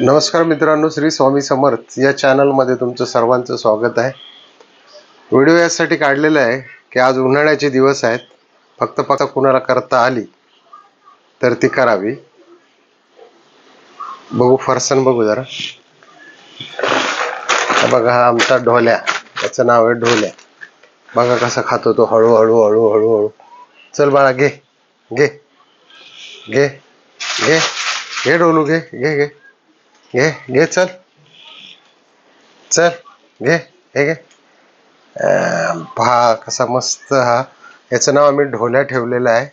नमस्कार मित्रांनो श्री स्वामी समर्थ या चॅनलमध्ये तुमचं सर्वांचं स्वागत आहे. व्हिडिओ यासाठी काढलेला आहे की आज उन्हाळ्याचे दिवस आहेत. फक्त फक्त कुणाला करता आली तर ती करावी. बघू फरसन बघू जरा. बघा हा आमचा ढोल्या. त्याचं नाव आहे ढोल्या. बघा कसा खातो तो हळूहळू हळू. हळूहळू चल बाळा घे. घे. घे. घे. घे डोलू घे. घे घे. घे घे चल चल घे हे घे अं, पहा कसा मस्त हा. याचं नाव आम्ही ढोल्या ठेवलेलं आहे.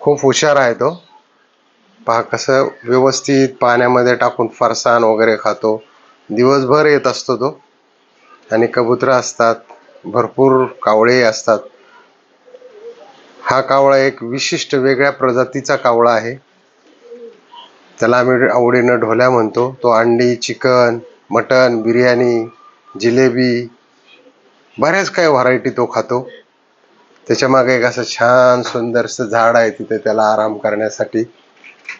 खूप हुशार आहे तो. पहा कसं व्यवस्थित पाण्यामध्ये टाकून फरसाण वगैरे खातो. दिवसभर येत असतो तो. आणि कबुतरं असतात. भरपूर कावळे असतात. हा कावळा एक विशिष्ट वेगळ्या प्रजातीचा कावळा आहे. त्याला आम्ही आवडीनं ढोल्या म्हणतो. तो अंडी चिकन मटन बिर्याणी जिलेबी बऱ्याच काही व्हरायटी तो खातो. त्याच्यामागे एक असं छान सुंदरसं झाड आहे तिथे त्याला आराम करण्यासाठी.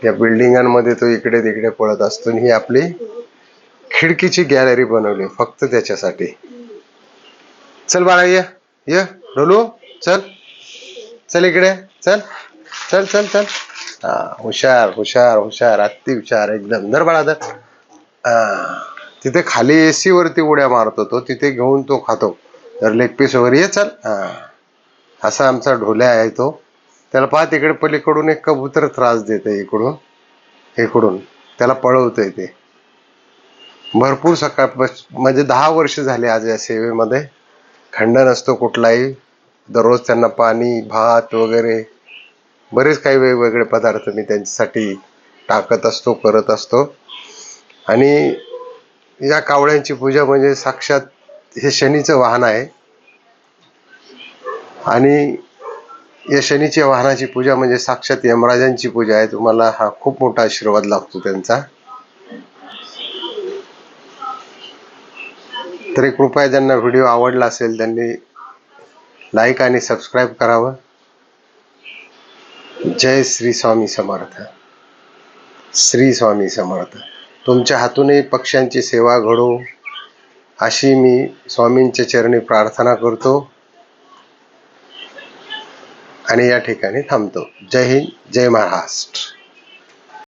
या बिल्डिंगांमध्ये तो इकडे तिकडे पळत असतो ही आपली खिडकीची गॅलरी बनवली फक्त त्याच्यासाठी. चल बाळा ये ये डोलू चल. चल इकडे चल. चल चल चल. हा हुशार हुशार हुशार अति हुशार एकदम. धर बाळा धर. हा. तिथे खाली एसी वरती उड्या मारतो तो तिथे घेऊन तो खातो. तर लेग पीस वगैरे ये चल. असा आमचा ढोल्या आहे तो. त्याला पाहा तिकडे पलीकडून एक कबूतर त्रास देते इकडून इकडून. त्याला पळवतंय ते. भरपूर सकाळ म्हणजे दहा वर्ष झाले आज या सेवेमध्ये. खंड नसतो कुठलाही. दररोज त्यांना पाणी भात वगैरे बरेच काही वेगवेगळे पदार्थ मी त्यांच्यासाठी टाकत असतो करत असतो. आणि या कावळ्यांची पूजा म्हणजे साक्षात हे शनीचं वाहन आहे. आणि या शनीच्या वाहनाची पूजा म्हणजे साक्षात यमराजांची पूजा आहे. तुम्हाला हा खूप मोठा आशीर्वाद लागतो त्यांचा. तरी कृपया ज्यांना व्हिडिओ आवडला असेल त्यांनी लाईक आणि सबस्क्राईब करावं. जय श्री स्वामी समर्थ. श्री स्वामी समर्थ. तुमच्या हातूनही पक्ष्यांची सेवा घडो. अशी मी स्वामींच्या चरणी प्रार्थना करतो. आणि या ठिकाणी थांबतो. जय हिंद जय महाराष्ट्र.